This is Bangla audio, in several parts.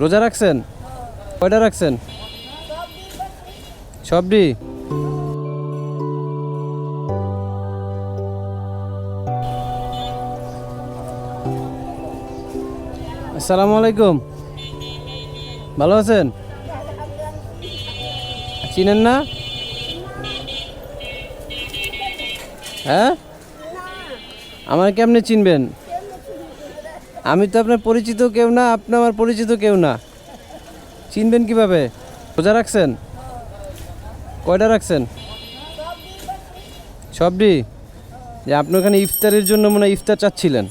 রোজা রাখছেন? কয়টা রাখছেন? সবডি আসসালামু আলাইকুম। ভালো আছেন? চিনেন না? হ্যাঁ? আমার কেমনে চিনবেন? আমি তো আপনার পরিচিত কেউ না, আপনি আমার পরিচিত কেউ না। চিনবেন কীভাবে? রোজা রাখছেন? কয়টা রাখছেন? সবটি? যে আপনি ওখানে ইফতারের জন্য মনে ইফতার চাচ্ছিলেন।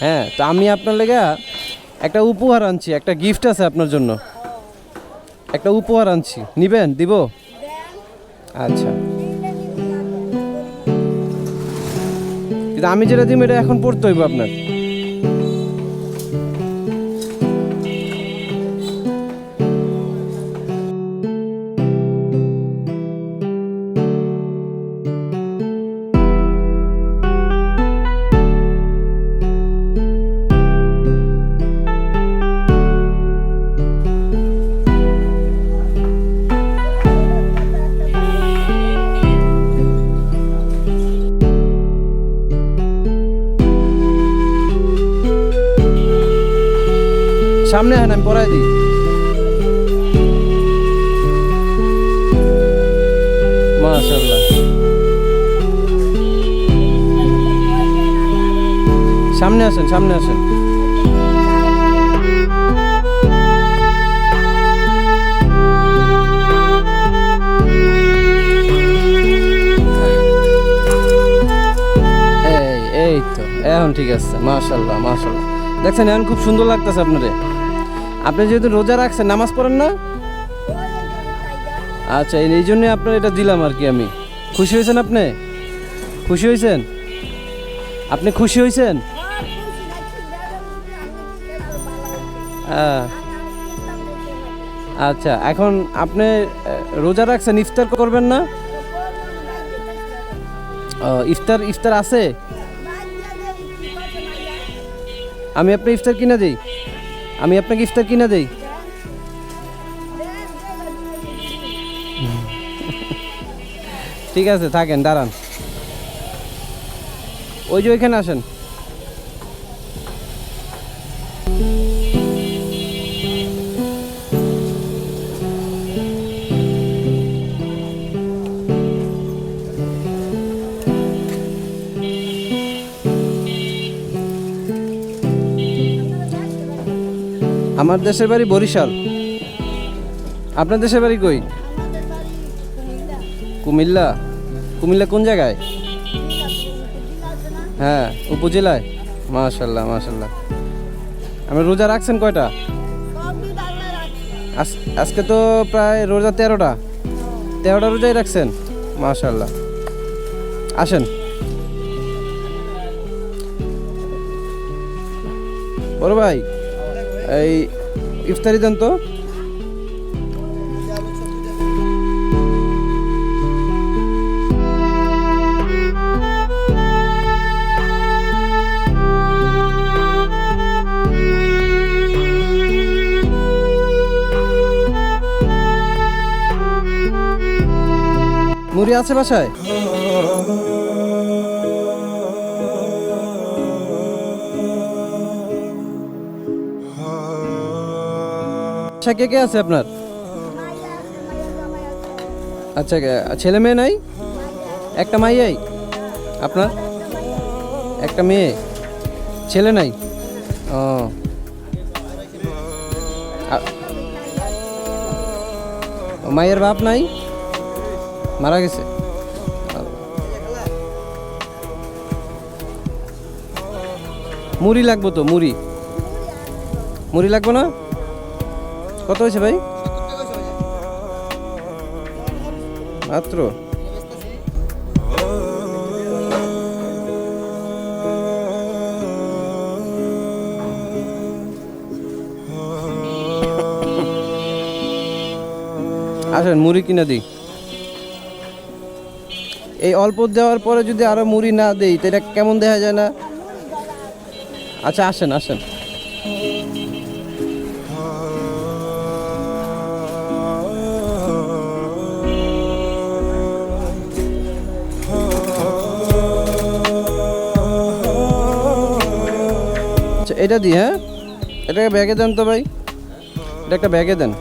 হ্যাঁ তো আমি আপনার লেগে একটা উপহার আনছি, একটা গিফট আছে আপনার জন্য। একটা উপহার আনছি। নিবেন? দিব? আচ্ছা। কিন্তু আমি যেটা দিব, এটা এখন পড়তে হইব আপনার। সামনে হয় আমি পড়াই দিই সামনে আসেন সামনে আসেন। এই তো, এখন ঠিক আছে মাশাল্লাহ মাশাল্লাহ দেখছেন, এখন খুব সুন্দর লাগতেছে আপনারে আপনি যেহেতু রোজা রাখছেন, নামাজ পড়েন না? আচ্ছা এই- জন্যই আপনার এটা দিলাম আর কি আমি। খুশি হয়েছেন আপনি? খুশি হয়েছেন? আপনি খুশি হয়েছেন? হ্যাঁ আচ্ছা এখন আপনি রোজা রাখছেন, ইফতার করবেন না? ইফতার ইফতার আছে? আমি আপনাকে ইফতার কিনা দেই। আমি আপনাকে ইফতার কিনা দেই। ঠিক আছে থাকেন দাঁড়ান। ওই যে ওইখানে আসেন। আমার দেশের বাড়ি বরিশাল। আপনার দেশের বাড়ি কই? কুমিল্লা। কুমিল্লা কোন জায়গায়? হ্যাঁ উপজেলায়। মাশাল্লাহ মাশাল্লাহ। আপনি রোজা রাখছেন কয়টা? আজ- আজকে তো প্রায় রোজা তেরোটা। তেরোটা রোজাই রাখছেন? মাশাল্লাহ। আসেন। বড় ভাই। এই ইফতারি দেন তো। মুড়ি আছে বাসায়? আচ্ছা কে কে আছে আপনার? আচ্ছা ছেলে মেয়ে নাই? একটা মাইয়াই? আপনার? একটা মেয়ে? ছেলে নাই? ও, মায়ের বাপ নাই? মারা গেছে? মুড়ি লাগবো তো মুড়ি। মুড়ি লাগবো না? কত হয়েছে ভাই? মাত্র? আসেন, মুড়ি কিনে দিই। এই অল্প দেওয়ার পরে যদি আরও মুড়ি না দেই, তো এটা কেমন দেখা যায় না? আচ্ছা আসেন আসেন। এটা দিই হ্যাঁ? এটাকে ব্যাগে দেন তো ভাই। এটা একটা ব্যাগে দেন।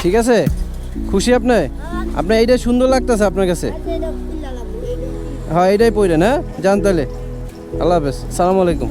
ঠিক আছে? খুশি আপনি? আপনার এইটা সুন্দর লাগতেছে আপনার কাছে। হ্যাঁ এটাই পড়েন হ্যাঁ যান তাহলে। আল্লাহ হাফেজ। সালাম আলাইকুম।